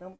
Então,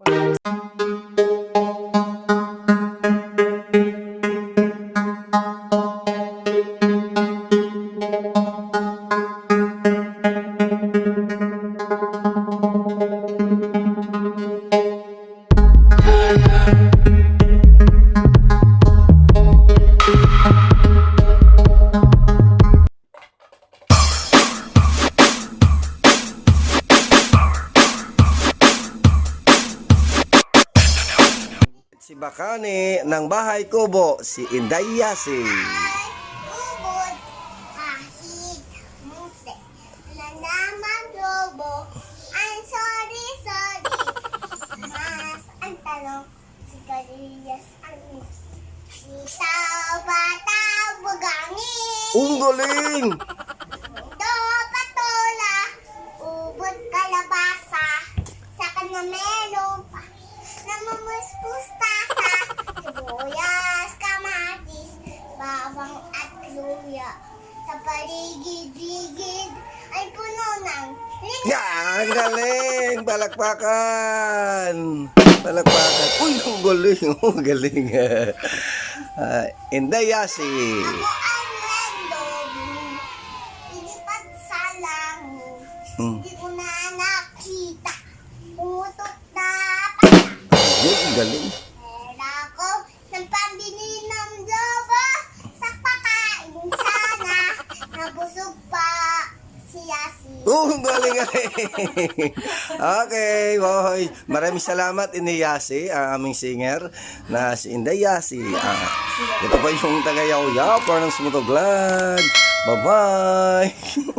Si Bakani ng Bahay Kubo, si Inday Yasi. Ubod, kahit luya. Sa paligid-ligid ay puno ng linggo. Yan, galing! Palakpakan! Palakpakan. Uy, ang galing! Ang galing! Ah, Inday Yasi. Ako ang rendo, ilipat sa langit. Hmm. Hindi ko na nakita. Umutot na. Ayun, ang galing. Pera ko ng pambili ng lobo sa pakain sana. Nabusog pa si Oh, galing galing. okay, boy. Maraming salamat, Inday Yasi, ang aming singer na si Inday Yasi. Ah, ito pa yung taga-yaw-yaw, parang sumuto. Bye-bye!